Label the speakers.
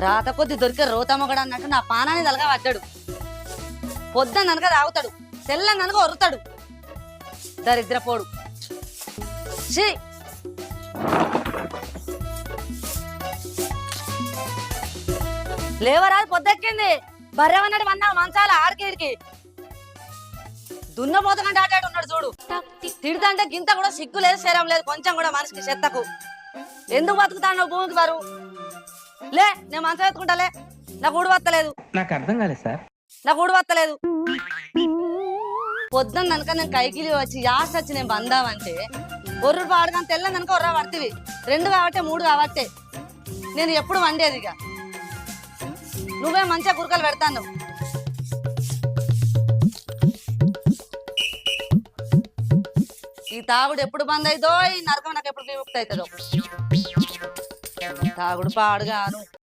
Speaker 1: రాత కొద్ది దొరికే రోతమ్మగడు అన్నట్టు నా పానాన్ని తలగా పడ్డాడు పొద్దున్న అనక తాగుతాడు తెల్లని ఒరుతాడు దరిద్రపోడు. ఛీ! లేవరాదు పొద్దెక్కింది. బర్రెవన్నాడు వన్నావు మంచాల ఆడికి దున్నపోతకంటే ఆటాడు ఉన్నాడు చూడు. తిడతంటే గింత కూడా సిగ్గు లేదు శరం లేదు కొంచెం కూడా మనిషికి చెత్తకు. ఎందుకు బతుకుతాడు భూమికి వారు లే నేను మంచం ఎత్తుకుంటాలే నాకు ఊడు వత్తలేదు.
Speaker 2: నాకు అర్థం కాలేదు సార్.
Speaker 1: నాకు ఊడు వత్తలేదు. పొద్దున్న కనుక నేను కైకిలి వచ్చి యాస్ వచ్చి నేను బందామంటే ఒర్రు పాడగానే తెల్లని కనుక ఒర్ర పడుతుంది రెండు కాబట్టి మూడు కాబట్టి నేను ఎప్పుడు వండేది ఇక. నువ్వే మంచిగా కురకలు పెడతాను ఈ తాగుడు ఎప్పుడు బంద్ అవుతుందో ఈ నరకం నాకు ఎప్పుడు విముక్తి అవుతుందో. తాగుడు పాడుగాను.